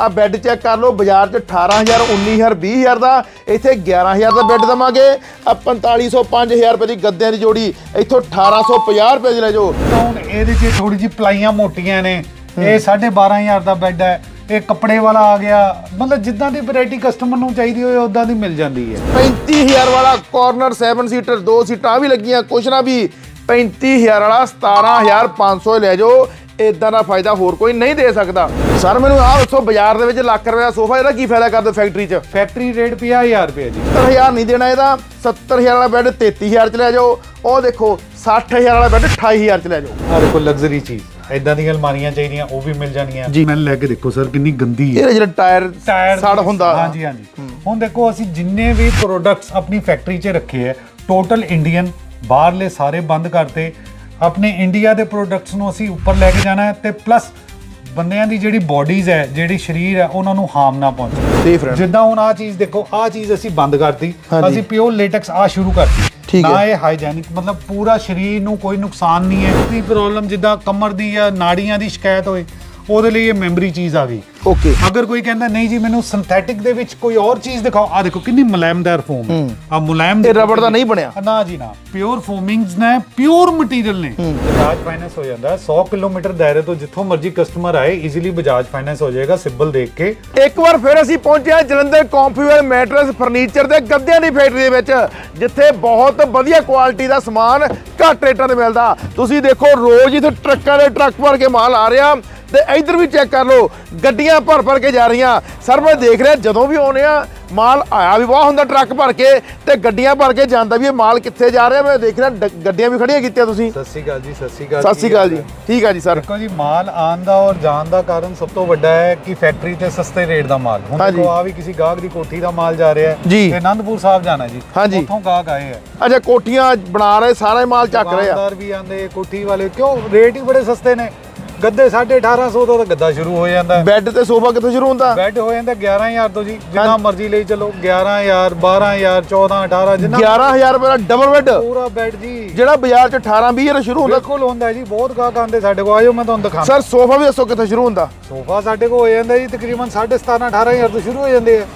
ਆ bed check ਕਰ ਲਓ ਬਾਜ਼ਾਰ 'ਚ 18000 19000 20000 ਦਾ ਇੱਥੇ 11000 ਦਾ ਬੈੱਡ ਦਵਾਂਗੇ। ਆ 4500 5000 ਰੁਪਏ ਦੀ ਗੱਦਿਆਂ ਦੀ ਜੋੜੀ ਇੱਥੋਂ 1850 ਰੁਪਏ ਦੀ ਲੈ ਜਾਓ। ਹੁਣ ਇਹਦੇ 'ਚ ਥੋੜੀ ਜਿਹੀ ਪਲਾਈਆਂ ਮੋਟੀਆਂ ਨੇ। ਇਹ 12500 ਦਾ ਬੈੱਡ ਹੈ। ਇਹ ਕੱਪੜੇ ਵਾਲਾ ਆ ਗਿਆ। ਮਤਲਬ ਜਿੱਦਾਂ ਦੀ ਵੈਰਾਈਟੀ ਕਸਟਮਰ ਨੂੰ ਚਾਹੀਦੀ ਹੋਏ ਉਦਾਂ ਦੀ ਮਿਲ ਜਾਂਦੀ ਹੈ। 35000 ਵਾਲਾ ਕਾਰਨਰ 7 ਸੀਟਰ ਦੋ ਸੀਟਾਂ ਵੀ ਲੱਗੀਆਂ ਕੁਛ ਨਾ ਵੀ। 35000 ਵਾਲਾ 17500 ਲੈ ਜਾਓ। ਇਦਾਂ ਦਾ ਫਾਇਦਾ ਹੋਰ ਕੋਈ ਨਹੀਂ ਦੇ ਸਕਦਾ। ਸਰ ਮੈਨੂੰ ਆਹ ਦੱਸੋ ਬਾਜ਼ਾਰ ਦੇ ਵਿੱਚ ਲੱਖ ਰੁਪਏ ਦਾ ਸੋਫਾ ਇਹਦਾ ਕੀ ਫਾਇਦਾ ਕਰਦੇ ਫੈਕਟਰੀ 'ਚ? ਫੈਕਟਰੀ ਰੇਟ 50000 ਰੁਪਏ ਜੀ। 70000 ਨਹੀਂ ਦੇਣਾ ਇਹਦਾ 70000 ਵਾਲਾ ਬੈੱਡ 33000 ਚ ਲੈ ਜਾਓ। ਉਹ ਦੇਖੋ 60000 ਵਾਲਾ ਬੈੱਡ 28000 ਚ ਲੈ ਜਾਓ। ਆ ਦੇਖੋ ਲਗਜ਼ਰੀ ਚੀਜ਼। ਐਦਾਂ ਦੀਆਂ ਅਲਮਾਰੀਆਂ ਚਾਹੀਦੀਆਂ ਉਹ ਵੀ ਮਿਲ ਜਾਣਗੀਆਂ ਜੀ। ਮੈਂ ਲੈ ਕੇ ਦੇਖੋ ਸਰ ਕਿੰਨੀ ਗੰਦੀ ਹੈ। ਇਹ ਜਿਹੜਾ ਟਾਇਰ ਟਾਇਰ ਸੜ ਹੁੰਦਾ। ਹਾਂਜੀ ਹਾਂਜੀ। ਹੁਣ ਦੇਖੋ ਅਸੀਂ ਜਿੰਨੇ ਵੀ ਪ੍ਰੋਡਕਟਸ ਆਪਣੀ ਫੈਕਟਰੀ 'ਚ ਰੱਖੇ ਹੈ ਟੋਟਲ ਇੰਡੀਅਨ ਬਾਹਰਲੇ ਸਾਰੇ ਬੰਦ ਕਰਤੇ। ਆਪਣੇ ਇੰਡੀਆ ਦੇ ਪ੍ਰੋਡਕਟਸ ਨੂੰ ਅਸੀਂ ਉੱਪਰ ਲੈ ਕੇ ਜਾਣਾ ਹੈ ਤੇ ਪਲੱਸ ਬੰਦਿਆਂ ਦੀ ਜਿਹੜੀ ਬਾਡੀਜ਼ ਹੈ ਜਿਹੜੀ ਸਰੀਰ ਹੈ ਉਹਨਾਂ ਨੂੰ ਹਾਰਮ ਨਾ ਪਹੁੰਚੇ। ਜਿੱਦਾਂ ਹੁਣ ਆ ਚੀਜ਼ ਦੇਖੋ ਆ ਚੀਜ਼ ਅਸੀਂ ਬੰਦ ਕਰਤੀ। ਅਸੀਂ ਪਿਓਰ ਲੇਟੈਕਸ ਆ ਸ਼ੁਰੂ ਕਰਤੀ। ਨਾ। ਇਹ ਹਾਈਜੈਨਿਕ ਮਤਲਬ ਪੂਰਾ ਸਰੀਰ ਨੂੰ ਕੋਈ ਨੁਕਸਾਨ ਨਹੀਂ ਹੈ। ਕੋਈ ਪ੍ਰੋਬਲਮ ਜਿੱਦਾਂ ਕਮਰ ਦੀ ਜਾਂ ਨਾੜੀਆਂ ਦੀ ਸ਼ਿਕਾਇਤ ਹੋਏ ਉਹਦੇ ਲਈ ਇਹ ਮੈਮਰੀ ਚੀਜ਼ ਆ ਗਈ। ਓਕੇ ਅਗਰ ਕੋਈ ਕਹਿੰਦਾ ਨਹੀਂ ਜੀ ਮੈਨੂੰ ਸਿੰਥੈਟਿਕ ਦੇ ਵਿੱਚ ਕੋਈ ਹੋਰ ਚੀਜ਼ ਦਿਖਾਓ। ਆ ਦੇਖੋ ਕਿੰਨੀ ਮੁਲਾਇਮਦਾਰ ਫੋਮ ਹੈ। ਆ ਮੁਲਾਇਮ ਇਹ ਰਬੜ ਦਾ ਨਹੀਂ ਬਣਿਆ। ਨਾ ਜੀ ਨਾ ਪਿਓਰ ਫੋਮਿੰਗਸ ਨੇ ਪਿਓਰ ਮਟੀਰੀਅਲ ਨੇ। ਬਜਾਜ ਫਾਈਨੈਂਸ ਹੋ ਜਾਂਦਾ। ਹੈ 100 ਕਿਲੋਮੀਟਰ ਦਾਇਰੇ ਤੋਂ ਜਿੱਥੋਂ ਮਰਜ਼ੀ ਕਸਟਮਰ ਆਏ ਈਜ਼ੀਲੀ ਬਜਾਜ ਫਾਈਨੈਂਸ ਹੋ ਜਾਏਗਾ ਸਿੰਬਲ ਦੇਖ ਕੇ। ਇੱਕ ਵਾਰ ਫਿਰ ਅਸੀਂ ਪਹੁੰਚੇ ਹਾਂ ਜਲੰਧਰ ਕੰਪਿਊਟਰ ਮੈਟਰਸ ਫਰਨੀਚਰ ਦੇ ਗੱਦਿਆਂ ਦੀ ਫੈਕਟਰੀ ਦੇ ਵਿੱਚ ਜਿੱਥੇ ਬਹੁਤ ਵਧੀਆ ਕੁਆਲਿਟੀ ਦਾ ਸਮਾਨ ਘੱਟ ਰੇਟਾਂ ਤੇ ਮਿਲਦਾ। ਤੁਸੀਂ ਦੇਖੋ ਰੋਜ਼ ਇੱਥੇ ਟਰੱਕਾਂ ਦੇ ਟਰੱਕ ਭਰ ਕੇ ਮਾਲ ਆ ਰਿਹਾ। ਤੇ ਇੱਧਰ ਵੀ ਚੈੱਕ ਕਰ ਲਓ ਗੱਡੀਆਂ ਭਰ ਭਰ ਕੇ ਜਾ ਰਹੀਆਂ। ਸਰ ਮੈਂ ਦੇਖ ਰਿਹਾ ਜਦੋਂ ਵੀ ਆਉਨੇ ਆ ਮਾਲ ਆਇਆ ਵੀ ਬਹੁਤ ਹੁੰਦਾ ਟਰੱਕ ਭਰ ਕੇ ਤੇ ਗੱਡੀਆਂ ਭਰ ਕੇ ਜਾਂਦਾ ਵੀ ਇਹ ਮਾਲ ਕਿੱਥੇ ਜਾ ਰਿਹਾ। ਮੈਂ ਦੇਖ ਰਿਹਾ ਡ- ਗੱਡੀਆਂ ਵੀ ਖੜੀਆਂ ਕੀਤੀਆਂ ਤੁਸੀਂ। ਸਤਿ ਸ਼੍ਰੀ ਅਕਾਲ ਜੀ ਸਤਿ ਸ਼੍ਰੀ ਅਕਾਲ। ਸਤਿ ਸ਼੍ਰੀ ਅਕਾਲ ਜੀ। ਠੀਕ ਆ ਜੀ ਸਰ। ਦੇਖੋ ਜੀ ਮਾਲ ਆਉਣ ਦਾ ਔਰ ਜਾਣ ਦਾ ਕਾਰਨ ਸਭ ਤੋਂ ਵੱਡਾ ਹੈ ਕਿ ਫੈਕਟਰੀ ਤੇ ਸਸਤੇ ਰੇਟ ਦਾ ਮਾਲ। ਹੁਣ ਹਾਂਜੀ। ਦੇਖੋ ਆ ਵੀ ਕਿਸੇ ਗਾਹਕ ਦੀ ਕੋਠੀ ਦਾ ਮਾਲ ਜਾ ਰਿਹਾ ਹੈ ਜੀ। ਤੇ ਆਨੰਦਪੁਰ ਸਾਹਿਬ ਜਾਣਾ ਜੀ। ਹਾਂਜੀ। ਉੱਥੋਂ ਗਾਹਕ ਆਏ ਹੈ। ਅੱਛਾ ਕੋਠੀਆਂ ਬਣਾ ਰਹੇ ਸਾਰਾ ਹੀ ਮਾਲ ਚੱਕ ਰਹੇ ਆ। ਦੁਕਾਨਦਾਰ ਵੀ ਆਂਦੇ ਕੋਠੀ ਵਾਲੇ ਕਿਉਂ? ਰੇਟ ਹੀ ਬੜੇ ਸਸਤੇ ਨੇ। ਗੱਦੇ 1850 ਤੋਂ ਤਾਂ ਗੱਦਾ ਸ਼ੁਰੂ ਹੋ ਜਾਂਦਾ। ਹੈ ਬੈੱਡ ਤੇ ਸੋਫਾ ਕਿੱਥੋਂ ਸ਼ੁਰੂ ਹੁੰਦਾ? ਬੈੱਡ ਹੋ ਜਾਂਦਾ 11000 ਤੋਂ ਜੀ। ਜਿੰਨਾ ਮਰਜ਼ੀ ਲਈ ਚਲੋ 11000 12000 14 18 ਜਿੰਨਾ 11000 ਰੁਪਏ ਦਾ ਡਬਲ ਬੈੱਡ ਪੂਰਾ ਬੈੱਡ ਜੀ। ਜਿਹੜਾ ਬਾਜ਼ਾਰ 'ਚ 18 20 ਰੁਪਏ ਸ਼ੁਰੂ ਹੁੰਦਾ। ਬਿਲਕੁਲ ਹੁੰਦਾ ਜੀ ਬਹੁਤ ਗਾਹਕ ਆਂਦੇ ਸਾਡੇ ਕੋਲ ਆਇਓ ਮੈਂ ਤੁਹਾਨੂੰ ਦਿਖਾਣਾ ਸਰ ਸੋਫਾ ਵੀ ਦੱਸੋ ਕਿੱਥੋਂ ਸ਼ੁਰੂ ਹੁੰਦਾ? ਸੋਫਾ ਸਾਡੇ ਕੋਲ ਹੋ ਜਾਂਦਾ ਜੀ ਤਕਰੀਬਨ 17.5 18000 ਤੋਂ ਸ਼ੁਰੂ ਹੋ ਜਾਂਦੇ ਆ।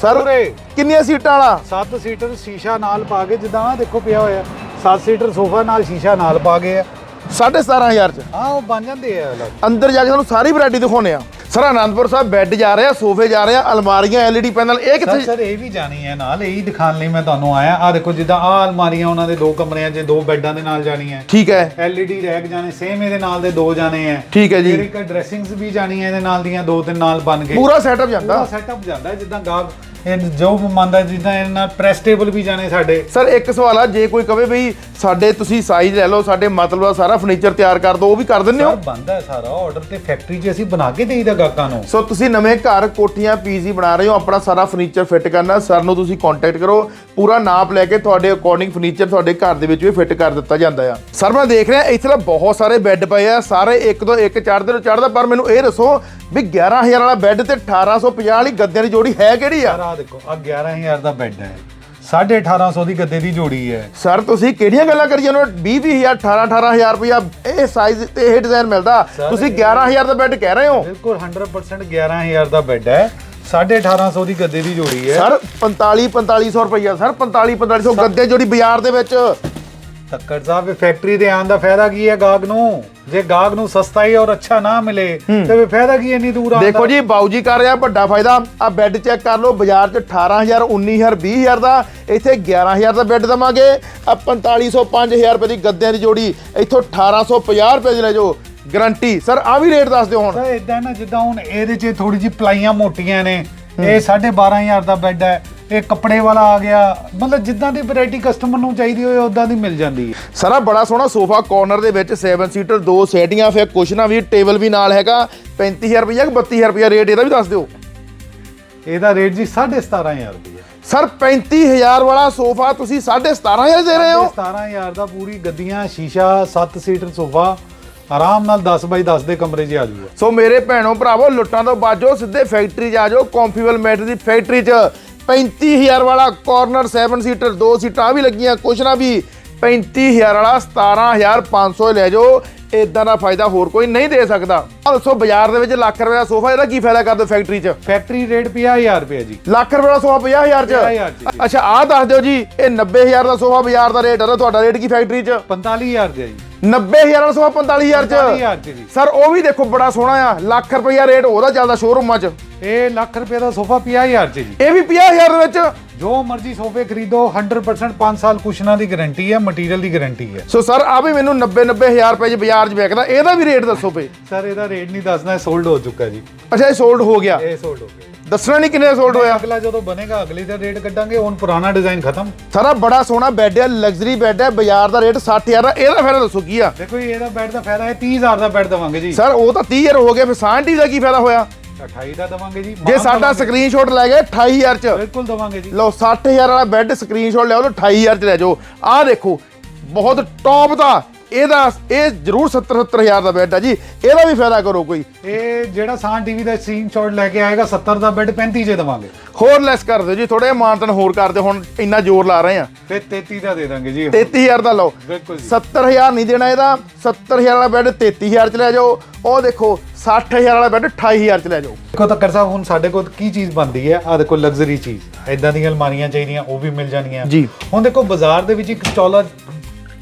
ਸਰ ਪੂਰੇ ਕਿੰਨੀਆਂ ਸੀਟਾਂ ਵਾਲਾ? 7 ਸੀਟਰ ਸ਼ੀਸ਼ਾ ਨਾਲ ਪਾ ਕੇ ਜਿੱਦਾਂ ਆਹ ਦੇਖੋ ਪਿਆ ਹੋਇਆ 7 ਸੀਟਰ ਸੋਫਾ ਨਾਲ ਸ਼ੀਸ਼ਾ ਨਾਲ ਪਾ ਗਏ ਆ। 17500 'ਚ। ਹਾਂ ਉਹ ਬਣ ਜਾਂਦੇ ਆ ਅੰਦਰ ਜਾ ਕੇ ਤੁਹਾਨੂੰ ਸਾਰੀ ਵੈਰਾਈਟੀ ਦਿਖਾਉਨੇ ਆ। ਸਰ ਆਨੰਦਪੁਰ ਸਾਹਿਬ ਬੈੱਡ ਜਾ ਰਹੇ ਸੋਫੇ ਜਾ ਰਹੇ ਅਲਮਾਰੀਆਂ ਐਲਈਡੀ ਪੈਨਲ ਇਹ ਸਰ ਕਿੱਥੇ ਸਰ ਇਹ ਵੀ ਜਾਣੀ ਹੈ ਨਾਲ ਇਹ ਹੀ ਦਿਖਾਣ ਲਈ ਮੈਂ ਤੁਹਾਨੂੰ ਆਇਆ। ਆ ਦੇਖੋ ਜਿੱਦਾਂ ਆ ਅਲਮਾਰੀਆਂ ਉਹਨਾਂ ਦੇ ਦੋ ਕਮਰਿਆਂ 'ਚ ਦੋ ਬੈੱਡਾਂ ਦੇ ਨਾਲ ਜਾਣੀ ਹੈ। ਠੀਕ ਹੈ। ਐਲਈਡੀ ਰੈਕ ਜਾਣੇ ਸੇਮ ਇਹਦੇ ਨਾਲ ਦੇ ਦੋ ਜਾਣੇ ਹੈ। ਠੀਕ ਹੈ ਜੀ। ਫਿਰ ਇੱਕ ਡਰੈਸਿੰਗਸ ਵੀ ਜਾਣੀ ਹੈ ਇਹਦੇ ਨਾਲ ਦੀਆਂ ਦੋ ਤਿੰਨ ਨਾਲ ਬਣ ਕੇ ਪੂਰਾ ਸੈਟਅਪ ਜਾਂਦਾ। ਪੂਰਾ ਸੈਟਅਪ ਜਾਂਦਾ ਹੈ, ਜਿੱਦਾਂ ਗਾਹਕ ਇਹ ਜੋ ਮੰਨਦਾ ਜਿੱਦਾਂ ਇਹਨਾਂ ਨਾਲ ਪ੍ਰੈਸ ਟੇਬਲ ਵੀ ਜਾਣੇ ਸਾਡੇ। ਸਰ ਇੱਕ ਸਵਾਲ ਆ ਜੇ ਕੋਈ ਕਵੇ ਬਈ ਸਾਡੇ ਤੁਸੀਂ ਸਾਈਜ਼ ਲੈ ਲਓ ਸਾਡੇ ਮਤਲਬ ਦਾ ਸਾਰਾ ਫਰਨੀਚਰ ਤਿਆਰ ਕਰ ਦਿਓ ਉਹ ਵੀ ਕਰ ਦਿੰਦੇ ਹੋ? ਸਰ ਬੰਦਾ ਸਾਰਾ ਆਰਡਰ ਤੇ ਫੈਕਟਰੀ 'ਚ ਅਸੀਂ ਬਣਾ ਕੇ ਦੇਈਦਾ ਗਾਹਕਾਂ ਨੂੰ। ਸੋ ਤੁਸੀਂ ਨਵੇਂ ਘਰ ਕੋਠੀਆਂ ਪੀਜੀ ਬਣਾ ਰਹੇ ਹੋ ਆਪਣਾ ਸਾਰਾ ਫਰਨੀਚਰ ਫਿੱਟ ਕਰਨਾ ਸਰ ਨੂੰ ਤੁਸੀਂ ਕੰਟੈਕਟ ਕਰੋ। ਪੂਰਾ ਨਾਪ ਲੈ ਕੇ ਤੁਹਾਡੇ ਅਕੋਰਡਿੰਗ ਫਰਨੀਚਰ ਤੁਹਾਡੇ ਘਰ ਦੇ ਵਿੱਚ ਵੀ ਫਿੱਟ ਕਰ ਦਿੱਤਾ ਜਾਂਦਾ ਆ। ਸਰ ਮੈਂ ਦੇਖ ਰਿਹਾ ਇੱਥੇ ਤਾਂ ਬਹੁਤ ਸਾਰੇ ਬੈੱਡ ਪਏ ਆ ਸਾਰੇ ਇੱਕ ਤੋਂ ਇੱਕ ਚੜ੍ਹਦੇ ਨੂੰ ਚੜ੍ਹਦਾ ਪਰ ਮੈਨੂੰ ਇਹ ਦੱਸੋ ਵੀ 11000 ਵਾਲਾ ਬੈੱਡ ਤੇ 1850 ਵਾਲੀ ਗੱਦਿਆਂ ਦੀ ਜੋੜੀ ਹੈ ਕਿਹੜੀ ਆ? ਸਰ ਆ ਦੇਖੋ ਆ 11000 ਦਾ ਬੈੱਡ ਹੈ। 1850 ਦੀ ਗੱਦੇ ਦੀ ਜੋੜੀ ਹੈ। ਸਰ ਤੁਸੀਂ ਕਿਹੜੀਆਂ ਗੱਲਾਂ ਕਰੀ ਜਾਂਦੇ ਹੋ? 20 20000 18 18000 ਰੁਪਇਆ ਇਹ ਸਾਈਜ਼ ਤੇ ਇਹ ਡਿਜ਼ਾਈਨ ਮਿਲਦਾ। ਤੁਸੀਂ 11000 ਦਾ ਬੈੱਡ ਕਹਿ ਰਹੇ ਹੋ? ਬਿਲਕੁਲ 100% 11000 ਦਾ ਬੈੱਡ ਹੈ। 1850 ਦੀ ਗੱਦੇ ਦੀ ਜੋੜੀ ਹੈ। ਸਰ 45 4500 ਰੁਪਇਆ ਸਰ 45 4500 ਗੱਦੇ ਜੋੜੀ ਬਾਜ਼ਾਰ ਦੇ ਵਿੱਚ। ਤੱਕੜ ਸਾਹਿਬ ਇਹ ਫੈਕਟਰੀ ਦੇ ਆਉਣ ਦਾ ਫਾਇਦਾ ਕੀ ਹੈ ਗਾਹਕ ਨੂੰ? ਜੇ ਗਾਹਕ ਨੂੰ ਸਸਤਾ ਹੀ ਔਰ ਅੱਛਾ ਨਾ ਮਿਲੇ ਤੇ ਫਿਰ ਫਾਇਦਾ ਕੀ ਇੰਨੀ ਦੂਰ ਆਉਣ ਦਾ? ਦੇਖੋ ਜੀ ਬਾਊ ਜੀ ਕਰ ਰਿਹਾ ਵੱਡਾ ਫਾਇਦਾ। ਆ ਬੈੱਡ ਚੈੱਕ ਕਰ ਲਓ ਬਾਜ਼ਾਰ 'ਚ 18000 19000 20000 ਦਾ ਇੱਥੇ 11000 ਦਾ ਬੈੱਡ ਦਵਾਂਗੇ। ਆ 4500 5000 ਰੁਪਏ ਦੀ ਗੱਦਿਆਂ ਦੀ ਜੋੜੀ ਇੱਥੋਂ 1850 ਰੁਪਏ ਦੀ ਲੈ ਜਾਓ। ਗਰੰਟੀ ਸਰ ਆ ਵੀ ਰੇਟ ਦੱਸ ਦਿਓ ਹੁਣ। ਸਰ ਇਦਾਂ ਨਾ ਜਿੱਦਾਂ ਹੁਣ ਇਹਦੇ 'ਚ ਥੋੜੀ ਜਿਹੀ ਪਲਾਈਆਂ ਮੋਟੀਆਂ ਨੇ ਇਹ 12500 ਦਾ ਬੈੱਡ ਹੈ। ਇਹ ਕੱਪੜੇ ਵਾਲਾ ਆ ਗਿਆ। ਮਤਲਬ ਜਿੱਦਾਂ ਦੀ ਵੈਰਾਈਟੀ ਕਸਟਮਰ ਨੂੰ ਚਾਹੀਦੀ ਹੋਏ ਉਦਾਂ ਦੀ ਮਿਲ ਜਾਂਦੀ ਹੈ। ਸਾਰਾ ਬੜਾ ਸੋਹਣਾ ਸੋਫਾ ਕਾਰਨਰ ਦੇ ਵਿੱਚ 7 ਸੀਟਰ ਦੋ ਸੈਟੀਆਂ ਫਿਰ ਕੁਸ਼ਨਾਂ ਵੀ ਟੇਬਲ ਵੀ ਨਾਲ ਹੈਗਾ। 35000 ਰੁਪਏ ਕਿ 32000 ਰੁਪਏ ਰੇਟ ਇਹਦਾ ਵੀ ਦੱਸ ਦਿਓ। ਇਹਦਾ ਰੇਟ ਜੀ 17500 ਰੁਪਏ ਸਰ 35000 ਵਾਲਾ ਸੋਫਾ ਤੁਸੀਂ 17500 ਦੇ ਰਹੇ ਹੋ? 17000 ਦਾ ਪੂਰੀ ਗੱਦੀਆਂ ਸ਼ੀਸ਼ਾ 7 ਸੀਟਰ ਸੋਫਾ। ਆਰਾਮ ਨਾਲ 10 ਬਾਈ 10 ਦੇ ਕਮਰੇ 'ਚ ਆ ਜਾਊਗਾ ਸੋ ਮੇਰੇ ਭੈਣੋ ਭਰਾਵੋ ਲੁੱਟਾਂ ਤੋਂ ਬਾਜੋ ਸਿੱਧੇ ਫੈਕਟਰੀ 'ਚ ਆ ਜਾਓ ਕੰਫੀਵਲ ਮੈਟਰ ਦੀ ਫੈਕਟਰੀ 'ਚ। 35000 ਵਾਲਾ ਕਾਰਨਰ 7 ਸੀਟਰ ਦੋ ਸੀਟਾਂ ਵੀ ਲੱਗੀਆਂ, ਕੁਛ ਨਾ ਵੀ। 35000 ਵਾਲਾ 17500 ਲੈ ਜਾਓ। ਇਦਾਂ ਦਾ ਫਾਇਦਾ ਹੋਰ ਕੋਈ ਨਹੀਂ ਦੇ ਸਕਦਾ। ਆ ਦੱਸੋ ਬਾਜ਼ਾਰ ਦੇ ਵਿੱਚ ਲੱਖ ਰੁਪਏ ਦਾ ਸੋਫਾ ਇਹਦਾ ਕੀ ਫਾਇਦਾ ਕਰਦੇ ਫੈਕਟਰੀ 'ਚ? ਫੈਕਟਰੀ ਰੇਟ 50000 ਰੁਪਏ ਜੀ। ਲੱਖ ਰੁਪਏ ਦਾ ਸੋਫਾ 50000 ਚ? 50,000 ਚ ਜੀ। ਅੱਛਾ ਆਹ ਦੱਸ ਦਿਓ ਜੀ ਇਹ 90000 ਦਾ ਸੋਫਾ ਬਾਜ਼ਾਰ ਦਾ ਰੇਟ ਹੈ ਤਾਂ ਤੁਹਾਡਾ ਰੇਟ ਕੀ ਫੈਕਟਰੀ 'ਚ? 45000 ਦੇ ਜੀ। 90000 ਦਾ ਸੋਫਾ 45000 ਚ? 45000 ਚ ਜੀ ਸਰ ਉਹ ਵੀ ਦੇਖੋ ਬੜਾ ਸੋਹਣਾ ਆ। ਲੱਖ ਰੁਪਈਆ ਰੇਟ ਉਹਦਾ ਚੱਲਦਾ ਸ਼ੋਰੂਮਾਂ 'ਚ। ਇਹ ਲੱਖ ਰੁਪਏ ਦਾ ਸੋਫਾ 50000 ਚ ਜੀ। ਇਹ ਵੀ 50000 ਦੇ ਵਿੱਚ? ਜੋ ਮਰਜ਼ੀ ਸੋਫੇ ਖਰੀਦੋ 100% 5 ਸਾਲ ਕੁਸ਼ਨਾਂ ਦੀ ਗਾਰੰਟੀ ਹੈ ਮਟੀਰੀਅਲ ਦੀ ਗਾਰੰਟੀ ਹੈ। ਸੋ ਸਰ ਆ ਵੀ ਮੈਨੂੰ 90 90000 ਰੁਪਏ 'ਚ ਬਾਜ਼ਾਰ 'ਚ ਵਿਕਦਾ ਇਹਦਾ ਵੀ ਰੇਟ ਦੱਸੋ ਪਏ ਸਰ ਇਹਦਾ ਰੇਟ ਨਹੀਂ ਦੱਸਣਾ ਸੋਲਡ ਹੋ ਚੁੱਕਾ ਜੀ। ਅੱਛਾ ਇਹ ਸੋਲਡ ਹੋ ਗਿਆ। ਇਹ ਸੋਲਡ ਹੋ ਗਿਆ। ਦੱਸਣਾ ਨਹੀਂ ਕਿੰਨੇ ਸੋਲਡ ਹੋਇਆ। ਅਗਲਾ ਜਦੋਂ ਬਣੇਗਾ ਅਗਲੇ ਦਾ ਰੇਟ ਕੱਢਾਂਗੇ ਹੁਣ ਪੁਰਾਣਾ ਡਿਜ਼ਾਈਨ ਖਤਮ। ਸਾਰਾ ਬੜਾ ਸੋਹਣਾ ਬੈੱਡ ਹੈ ਲਗਜ਼ਰੀ ਬੈੱਡ ਹੈ ਬਾਜ਼ਾਰ ਦਾ ਰੇਟ 60000 ਦਾ ਇਹਦਾ ਫਾਇਦਾ ਦੱਸੋ ਕੀ ਆ? ਦੇਖੋ ਇਹਦਾ ਬੈੱਡ ਦਾ ਫਾਇਦਾ ਹੈ 30000 ਦਾ ਬੈੱਡ ਦਵਾਂਗੇ ਜੀ। ਸਰ ਉਹ ਤਾਂ 30000 ਹੋ ਗਿਆ ਫਿਰ ਸਾਂਟੀ ਦਾ ਕੀ ਫਾਇਦਾ ਹੋਇਆ? 28 ਦਾ ਦਵਾਂਗੇ ਜੀ। ਸਾਡਾ। ਸਕਰੀਨਸ਼ਾਟ ਲੈ ਗਏ 28000 ਚ। ਬਿਲਕੁਲ ਦਵਾਂਗੇ ਜੀ। ਲਓ 60000 ਵਾਲਾ ਬੈੱਡ ਸਕਰੀਨਸ਼ਾਟ ਲਿਆਓ ਤਾਂ 28000 ਚ ਲੈ ਜਾਓ। ਆਹ ਦੇਖੋ ਬਹੁਤ ਟੌਪ ਦਾ ਇਹਦਾ ਇਹ ਜ਼ਰੂਰ 70 70000 ਦਾ ਬੈੱਡ ਆ ਜੀ। ਇਹਦਾ ਵੀ ਫਾਇਦਾ ਕਰੋ ਕੋਈ। ਇਹ ਜਿਹੜਾ ਸਾਨ ਟੀਵੀ ਦਾ ਸੀਨ ਸ਼ਾਟ ਲੈ ਕੇ ਆਏਗਾ 70 ਦਾ ਬੈੱਡ 35 ਜੇ ਦਵਾਂਗੇ। ਹੋਰ ਲੈਸ ਕਰ ਦਿਓ ਜੀ ਥੋੜੇ ਮਾਨਤਨ ਹੋਰ ਕਰ ਦਿਓ ਹੁਣ ਇੰਨਾ ਜ਼ੋਰ ਲਾ ਰਹੇ ਆ। ਤੇ 33 ਦਾ ਦੇ ਦਾਂਗੇ ਜੀ 33000 ਦਾ ਲਓ। ਬਿਲਕੁਲ ਜੀ। 70000 ਨਹੀਂ ਦੇਣਾ ਇਹਦਾ 70000 ਵਾਲਾ ਬੈੱਡ 33000 ਚ ਲੈ ਜਾਓ। ਉਹ ਦੇਖੋ 60000 ਵਾਲਾ ਬੈੱਡ 28000 ਚ ਲੈ ਜਾਓ। ਦੇਖੋ ਤਾਂ ਕਰ ਸਾਹਿਬ ਹੁਣ ਸਾਡੇ ਕੋਲ ਕੀ ਚੀਜ਼ ਬਣਦੀ ਹੈ? ਆ ਦੇਖੋ ਲਗਜ਼ਰੀ ਚੀਜ਼। ਐਦਾਂ ਦੀਆਂ ਅਲਮਾਰੀਆਂ ਚਾਹੀਦੀਆਂ ਉਹ ਵੀ ਮਿਲ ਜਾਣਗੀਆਂ ਜੀ। ਹੁਣ ਦੇਖੋ ਬਾਜ਼ਾਰ ਦੇ ਵਿੱਚ ਇੱਕ ਚੌਲਾ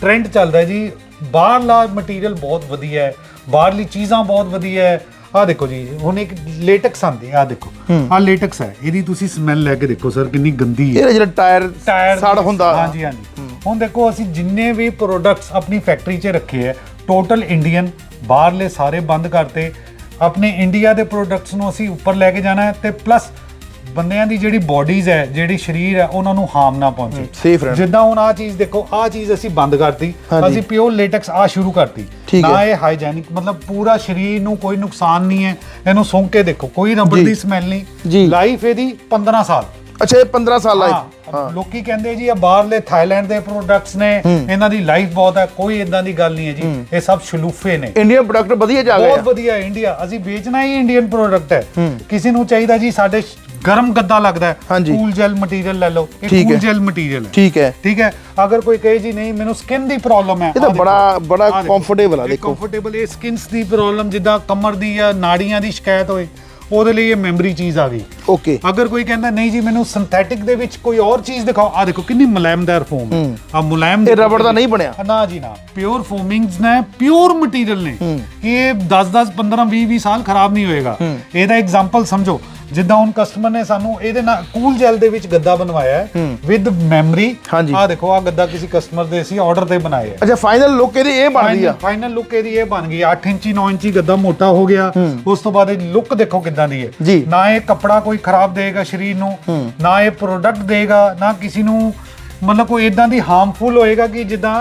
ਟ੍ਰੈਂਡ ਚੱਲਦਾ ਹੈ ਜੀ। ਬਾਹਰਲਾ ਮਟੀਰੀਅਲ ਬਹੁਤ ਵਧੀਆ ਹੈ। ਬਾਹਰਲੀ ਚੀਜ਼ਾਂ ਬਹੁਤ ਵਧੀਆ ਹੈ। ਆ ਦੇਖੋ ਜੀ ਹੁਣ ਇੱਕ ਲੇਟੈਕਸ ਆਂਦੀ ਆ ਦੇਖੋ। ਆ ਲੇਟੈਕਸ ਹੈ। ਇਹਦੀ ਤੁਸੀਂ ਸਮੈਲ ਲੈ ਕੇ ਦੇਖੋ ਸਰ ਕਿੰਨੀ ਗੰਦੀ ਹੈ। ਇਹ ਜਿਹੜਾ ਟਾਇਰ ਟਾਇਰ ਸੜ ਹੁੰਦਾ। ਹਾਂਜੀ ਹਾਂਜੀ। ਹੁਣ ਦੇਖੋ ਅਸੀਂ ਜਿੰਨੇ ਵੀ ਪ੍ਰੋਡਕਟਸ ਆਪਣੀ ਫੈਕਟਰੀ 'ਚ ਰੱਖੇ ਹੈ ਟੋਟਲ ਇੰਡੀਅਨ ਬਾਹਰਲੇ ਸਾਰੇ ਬੰਦ ਕਰਤੇ। ਆਪਣੇ ਇੰਡੀਆ ਦੇ ਪ੍ਰੋਡਕਟਸ ਨੂੰ ਅਸੀਂ ਉੱਪਰ ਲੈ ਕੇ ਜਾਣਾ ਹੈ ਤੇ ਪਲੱਸ ਬੰਦਿਆਂ ਦੀ ਜਿਹੜੀ ਬਾਡੀਜ਼ ਹੈ ਜਿਹੜੀ ਸਰੀਰ ਹੈ ਉਹਨਾਂ ਨੂੰ ਹਾਰਮ ਨਾ ਪਹੁੰਚੇ safe ਰਹਿਣ। ਜਿੱਦਾਂ ਹੁਣ ਆ ਚੀਜ਼ ਦੇਖੋ ਆ ਚੀਜ਼ ਅਸੀਂ ਬੰਦ ਕਰਤੀ ਹਾਂਜੀ। ਅਸੀਂ ਪਿਓਰ ਲੇਟੈਕਸ ਆ ਸ਼ੁਰੂ ਕਰਤੀ ਠੀਕ ਨਾ ਹੈ। ਇਹ ਹਾਈਜੈਨਿਕ ਮਤਲਬ ਪੂਰਾ ਸਰੀਰ ਨੂੰ ਕੋਈ ਨੁਕਸਾਨ ਨਹੀਂ ਹੈ ਇਹਨੂੰ ਸੁੰਘ ਕੇ ਦੇਖੋ ਕੋਈ ਰਬੜ ਜੀ। ਦੀ ਸਮੈਲ ਜੀ। ਨਹੀਂ ਲਾਈਫ ਇਹਦੀ 15 ਸਾਲ ਅੱਛਾ ਇਹ 15 ਸਾਲ ਲਾਈਫ ਹਾਂ। ਲੋਕੀ ਕਹਿੰਦੇ ਜੀ ਇਹ ਬਾਹਰਲੇ ਥਾਈਲੈਂਡ ਦੇ ਪ੍ਰੋਡਕਟਸ ਨੇ ਇਹਨਾਂ ਦੀ ਲਾਈਫ ਬਹੁਤ ਹੈ ਕੋਈ ਇਦਾਂ ਦੀ ਗੱਲ ਨਹੀਂ ਹੈ ਜੀ। ਇਹ ਸਭ ਸ਼ਲੂਫੇ ਨੇ। ਇੰਡੀਅਨ ਪ੍ਰੋਡਕਟ ਵਧੀਆ ਜਾ ਗਏ ਬਹੁਤ ਵਧੀਆ ਇੰਡੀਆ ਅਸੀਂ ਵੇਚਣਾ ਹੀ ਇੰਡੀਅਨ ਪ੍ਰੋਡਕਟ ਹੈ। ਕਿਸੇ ਨੂੰ ਚਾਹੀਦਾ ਜੀ ਸਾਡੇ ਗਰਮ ਗੱਦਾ ਲੱਗਦਾ ਹੈ। ਕੂਲ ਜੈਲ ਮਟੀਰੀਅਲ ਲੈ ਲਓ। ਇਹ ਕੂਲ। ਜੈਲ ਮਟੀਰੀਅਲ ਹੈ। ਠੀਕ ਹੈ। ਠੀਕ ਹੈ? ਅਗਰ ਕੋਈ ਕਹੇ ਜੀ ਨਹੀਂ ਮੈਨੂੰ ਸਕਿਨ ਦੀ ਪ੍ਰੋਬਲਮ ਹੈ। ਇਹ ਤਾਂ ਬੜਾ ਬੜਾ ਕੰਫਰਟੇਬਲ ਆ ਦੇਖੋ। ਕੰਫਰਟੇਬਲ ਇਹ ਸਕਿਨਸ ਦੀ ਪ੍ਰੋਬਲਮ ਜਿੱਦਾਂ ਕਮਰ ਦੀ ਜਾਂ ਨਾੜੀਆਂ ਦੀ ਸ਼ਿਕਾਇਤ ਹੋਏ। ਉਹਦੇ ਲਈ ਇਹ ਮੈਮਰੀ ਚੀਜ਼ ਆ ਗਈ। ਓਕੇ ਅਗਰ ਕੋਈ ਕਹਿੰਦਾ ਨਹੀਂ ਜੀ ਮੈਨੂੰ ਸਿੰਥੈਟਿਕ ਦੇ ਵਿੱਚ ਕੋਈ ਹੋਰ ਚੀਜ਼ ਦਿਖਾਓ। ਆ ਦੇਖੋ ਕਿੰਨੀ ਮੁਲਾਇਮਦਾਰ ਫੋਮ ਹੈ। ਆ ਮੁਲਾਇਮ ਇਹ ਰਬੜ ਦਾ ਨਹੀਂ ਬਣਿਆ। ਨਾ ਜੀ ਨਾ ਪਿਓਰ ਫੋਮਿੰਗਸ ਨੇ ਪਿਓਰ ਮਟੀਰੀਅਲ ਨੇ। ਇਹ 10 10 15 20 20 ਸਾਲ ਖਰਾਬ ਨਹੀਂ ਹੋਏਗਾ। ਇਹਦਾ ਐਗਜ਼ਾਮਪਲ ਸਮਝੋ। ਜਿੱਦਾਂ ਹੁਣ ਕਸਟਮਰ ਨੇ ਸਾਨੂੰ ਇਹਦੇ ਨਾਲ ਕੂਲ ਜੈਲ ਦੇ ਵਿੱਚ ਗੱਦਾ ਬਣਵਾਇਆ ਹੈ ਵਿਦ ਮੈਮਰੀ ਹਾਂਜੀ। ਆ ਦੇਖੋ ਆ ਗੱਦਾ ਕਿਸੇ ਕਸਟਮਰ ਦੇ ਅਸੀਂ ਆਰਡਰ ਤੇ ਬਣਾਏ ਹੈ। ਅੱਛਾ ਫਾਈਨਲ ਲੁੱਕ ਇਹਦੀ ਇਹ ਬਣਦੀ ਆ। ਫਾਈਨਲ ਲੁੱਕ ਇਹਦੀ ਇਹ ਬਣ ਗਈ 8 ਇੰਚੀ 9 ਇੰਚੀ ਗੱਦਾ ਮੋਟਾ ਹੋ ਗਿਆ। ਉਸ ਤੋਂ ਬਾਅਦ ਇਹ ਲੁੱਕ ਦੇਖੋ ਕਿੱਦਾਂ ਦੀ ਹੈ। ਜੀ। ਨਾ ਇਹ ਕੱਪੜਾ ਕੋਈ ਖਰਾਬ ਦੇਗਾ ਸਰੀਰ ਨੂੰ ਨਾ ਇਹ ਪ੍ਰੋਡਕਟ ਦੇਗਾ ਨਾ ਕਿਸੇ ਨੂੰ ਮਤਲਬ ਕੋਈ ਇਦਾਂ ਦੀ ਹਾਰਮਫੁਲ ਹੋਏਗਾ ਕਿ ਜਿੱਦਾਂ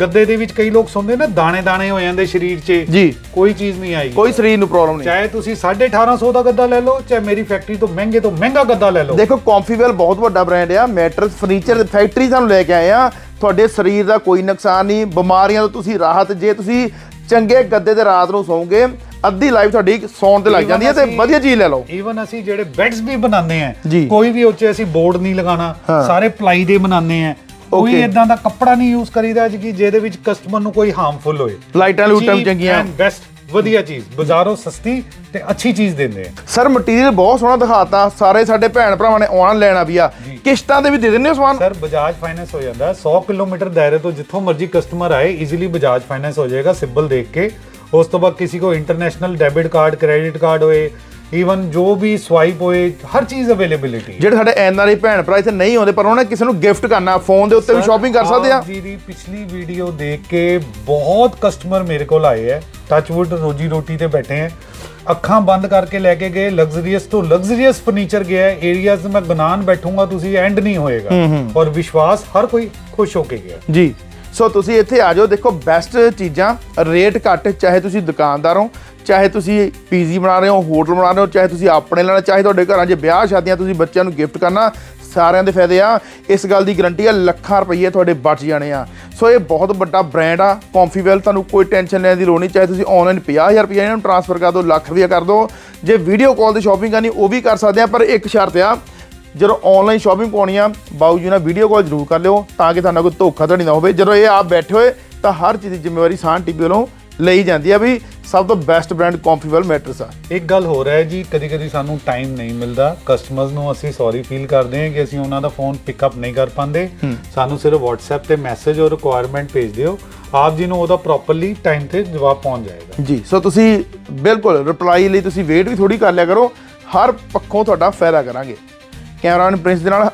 ਗੱਦੇ ਦੇ ਵਿੱਚ ਕਈ ਲੋਕ ਸੌਂਦੇ ਨੇ ਦਾਣੇ ਦਾਣੇ ਹੋ ਜਾਂਦੇ ਸਰੀਰ 'ਚ। ਜੀ। ਕੋਈ ਚੀਜ਼ ਨਹੀਂ ਆਏਗੀ। ਕੋਈ ਸਰੀਰ ਨੂੰ ਪ੍ਰੋਬਲਮ ਨਹੀਂ। ਚਾਹੇ ਤੁਸੀਂ 1850 ਦਾ ਗੱਦਾ ਲੈ ਲਓ ਚਾਹੇ ਮੇਰੀ ਫੈਕਟਰੀ ਤੋਂ ਮਹਿੰਗੇ ਤੋਂ ਮਹਿੰਗਾ ਗੱਦਾ ਲੈ ਲਓ। ਦੇਖੋ ਕੰਫੀਵੈਲ ਬਹੁਤ ਵੱਡਾ ਬ੍ਰਾਂਡ ਆ ਮੈਟਰਸ ਫਰਨੀਚਰ ਫੈਕਟਰੀ ਸਾਨੂੰ ਲੈ ਕੇ ਆਏ ਆ। ਤੁਹਾਡੇ ਸਰੀਰ ਦਾ ਕੋਈ ਨੁਕਸਾਨ ਨਹੀਂ ਬਿਮਾਰੀਆਂ ਤੋਂ ਤੁਸੀਂ ਰਾਹਤ ਜੇ ਤੁਸੀਂ ਚੰਗੇ ਗੱਦੇ ਤੇ ਰਾਤ ਨੂੰ ਸੌਂਗੇ ਅੱਧੀ ਲਾਈਫ ਤੁਹਾਡੀ ਸੌਣ ਤੇ ਲੱਗ ਜਾਂਦੀ ਹੈ ਤੇ ਵਧੀਆ ਚੀਜ਼ ਲੈ ਲਓ। ਈਵਨ ਅਸੀਂ ਜਿਹੜੇ ਬੈੱਡਸ ਵੀ ਬਣਾਉਂਦੇ ਆ। ਕੋਈ ਵੀ ਉੱਚੇ ਅਸੀਂ ਬੋਰਡ ਨਹੀਂ ਲਗਾਉਣਾ। ਸਾਰੇ ਪਲਾਈ ਦੇ ਬਣਾਉਂਦੇ ਆ। ਕੋਈ Okay. ਇਦਾਂ ਦਾ ਕੱਪੜਾ ਨਹੀਂ ਯੂਜ਼ ਕਰੀਦਾ ਜੀ ਕਿ ਜਿਹਦੇ ਵਿੱਚ ਕਸਟਮਰ ਨੂੰ ਕੋਈ ਹਾਰਮਫੁਲ ਹੋਏ। ਲਾਈਟਾਂ ਲੂਟਾਂ ਵੀ ਚੰਗੀਆਂ। ਬੈਸਟ ਵਧੀਆ ਚੀਜ਼। ਬਾਜ਼ਾਰੋਂ ਸਸਤੀ ਤੇ ਅੱਛੀ ਚੀਜ਼ ਦਿੰਦੇ ਆ। ਸਰ ਮਟੀਰੀਅਲ ਬਹੁਤ ਸੋਹਣਾ ਦਿਖਾਤਾ। ਸਾਰੇ ਸਾਡੇ ਭੈਣ ਭਰਾਵਾਂ ਨੇ ਆਉਣਾ ਲੈਣਾ ਵੀ ਆ। ਕਿਸ਼ਤਾਂ ਤੇ ਵੀ ਦੇ ਦਿੰਦੇ ਹੋ ਸਮਾਨ? ਸਰ ਬਜਾਜ ਫਾਈਨੈਂਸ ਹੋ ਜਾਂਦਾ। ਹੈ। 100 ਕਿਲੋਮੀਟਰ ਦਾਇਰੇ ਤੋਂ ਜਿੱਥੋਂ ਮਰਜ਼ੀ ਕਸਟਮਰ ਆਏ ਈਜ਼ੀਲੀ ਬਜਾਜ ਫਾਈਨੈਂਸ ਹੋ ਜਾਏਗਾ। ਸਿਬਲ ਦੇਖ ਕੇ। ਉਸ ਤੋਂ ਬਾਅਦ ਕਿਸੇ ਕੋ international debit card credit card ਹੋਏ ਈਵਨ ਜੋ ਵੀ ਸਵਾਈਪ ਹੋਏ ਹਰ ਚੀਜ਼ ਅਵੇਲੇਬਿਲਿਟੀ ਜਿਹੜੇ ਸਾਡੇ ਐਨਆਰਆਈ ਭੈਣ ਭਰਾ ਇੱਥੇ ਨਹੀਂ ਆਉਂਦੇ ਪਰ ਉਹਨਾਂ ਨੇ ਕਿਸੇ ਨੂੰ ਗਿਫਟ ਕਰਨਾ ਫੋਨ ਦੇ ਉੱਤੇ ਵੀ ਸ਼ਾਪਿੰਗ ਕਰ ਸਕਦੇ ਆ। ਜੀ ਦੀ ਪਿਛਲੀ ਵੀਡੀਓ ਦੇਖ ਕੇ ਬਹੁਤ ਕਸਟਮਰ ਮੇਰੇ ਕੋਲ ਆਏ ਹੈ। ਟੱਚਵੁੱਡ ਰੋਜੀ ਰੋਟੀ ਤੇ ਬੈਠੇ ਹੈ। ਅੱਖਾਂ ਬੰਦ ਕਰਕੇ ਲੈ ਕੇ ਗਏ ਲਗਜ਼ਰੀਅਸ ਤੋਂ ਲਗਜ਼ਰੀਅਸ ਫਰਨੀਚਰ ਗਿਆ ਏਰੀਆਜ਼ ਮੈਂ ਗਨਾਨ ਬੈਠੂੰਗਾ ਤੁਸੀਂ ਐਂਡ ਨਹੀਂ ਹੋਏਗਾ। ਔਰ ਵਿਸ਼ਵਾਸ ਹਰ ਕੋਈ ਖੁਸ਼ ਹੋ ਕੇ ਗਿਆ। ਜੀ। ਸੋ ਤੁਸੀਂ ਇੱਥੇ ਆ ਜਾਓ ਦੇਖੋ ਬੈਸਟ ਚੀਜ਼ਾਂ ਰੇਟ ਘੱਟ ਚਾਹੇ ਤੁਸੀਂ ਦੁਕਾਨਦਾਰ ਹੋ ਚਾਹੇ ਤੁਸੀਂ ਪੀਜੀ ਬਣਾ ਰਹੇ ਹੋ, ਹੋਟਲ ਬਣਾ ਰਹੇ ਹੋ, ਚਾਹੇ ਤੁਸੀਂ ਆਪਣੇ ਲੈਣਾ, ਚਾਹੇ ਤੁਹਾਡੇ ਘਰਾਂ 'ਚ ਵਿਆਹ ਸ਼ਾਦੀਆਂ ਤੁਸੀਂ ਬੱਚਿਆਂ ਨੂੰ ਗਿਫਟ ਕਰਨਾ, ਸਾਰਿਆਂ ਦੇ ਫਾਇਦੇ ਆ। ਇਸ ਗੱਲ ਦੀ ਗਰੰਟੀ ਆ, ਲੱਖਾਂ ਰੁਪਏ ਤੁਹਾਡੇ ਬਚ ਜਾਣੇ ਆ। ਸੋ ਇਹ ਬਹੁਤ ਵੱਡਾ ਬ੍ਰਾਂਡ ਆ ਕੰਫੀਵੈਲ ਤੁਹਾਨੂੰ ਕੋਈ ਟੈਨਸ਼ਨ ਲੈਣ ਦੀ ਲੋੜ ਨਹੀਂ, ਚਾਹੇ ਤੁਸੀਂ ਆਨਲਾਈਨ 50000 ਰੁਪਏ ਇਹਨਾਂ ਨੂੰ ਟ੍ਰਾਂਸਫਰ ਕਰ ਦਿਓ, ਲੱਖ ਰੁਪਏ ਕਰ ਦਿਓ। ਜੇ ਵੀਡੀਓ ਕਾਲ ਤੇ ਸ਼ਾਪਿੰਗ ਕਰਨੀ, ਉਹ ਵੀ ਕਰ ਸਕਦੇ ਆ, ਪਰ ਇੱਕ ਸ਼ਰਤ ਆ, ਜਦੋਂ ਆਨਲਾਈਨ ਸ਼ਾਪਿੰਗ ਪਾਉਣੀ ਆ, ਬਾਊ ਜੀ ਨਾਲ ਵੀਡੀਓ ਕਾਲ ਜ਼ਰੂਰ ਕਰ ਲਿਓ, ਤਾਂ ਕਿ ਤੁਹਾਨੂੰ ਕੋਈ ਧੋਖਾ ਧੜੀ ਨਾ ਹੋਵੇ। ਜਦੋਂ ਇਹ ਆਪ ਬੈਠੇ ਹੋਏ, ਤਾਂ ਹਰ ਚੀਜ਼ ਦੀ ਜ਼ਿੰਮੇਵਾਰੀ ਸਾਨ ਟੀਵੀ ਵੱਲੋਂ ਲਈ ਜਾਂਦੀ ਆ ਵੀ ਸਭ ਤੋਂ ਬੈਸਟ ਬ੍ਰਾਂਡ ਕੰਫੀਵਲ ਮੈਟਰਸ ਆ। ਇੱਕ ਗੱਲ ਹੋ ਰਿਹਾ ਹੈ ਜੀ ਕਦੀ ਕਦੀ ਸਾਨੂੰ ਟਾਈਮ ਨਹੀਂ ਮਿਲਦਾ। ਕਸਟਮਰਸ ਨੂੰ ਅਸੀਂ ਸੌਰੀ ਫੀਲ ਕਰਦੇ ਹਾਂ ਕਿ ਅਸੀਂ ਉਹਨਾਂ ਦਾ ਫੋਨ ਪਿਕਅਪ ਨਹੀਂ ਕਰ ਪਾਉਂਦੇ। ਸਾਨੂੰ ਸਿਰਫ WhatsApp ਤੇ ਮੈਸੇਜ ਔਰ ਰਿਕੁਆਇਰਮੈਂਟ ਭੇਜ ਦਿਓ। ਆਪ ਜੀ ਨੂੰ ਉਹਦਾ ਪ੍ਰੋਪਰਲੀ ਟਾਈਮ ਤੇ ਜਵਾਬ ਪਹੁੰਚ ਜਾਏਗਾ। ਜੀ ਸੋ ਤੁਸੀਂ ਬਿਲਕੁਲ ਰਿਪਲਾਈ ਲਈ ਤੁਸੀਂ ਵੇਟ ਵੀ ਥੋੜੀ ਕਰ ਲਿਆ ਕਰੋ। ਹਰ ਪੱਖੋਂ ਤੁਹਾਡਾ ਫਾਇਦਾ ਕਰਾਂਗੇ। ਕੈਮਰਾਮੈਨ ਪ੍ਰਿੰਸ ਦੇ ਨਾਲ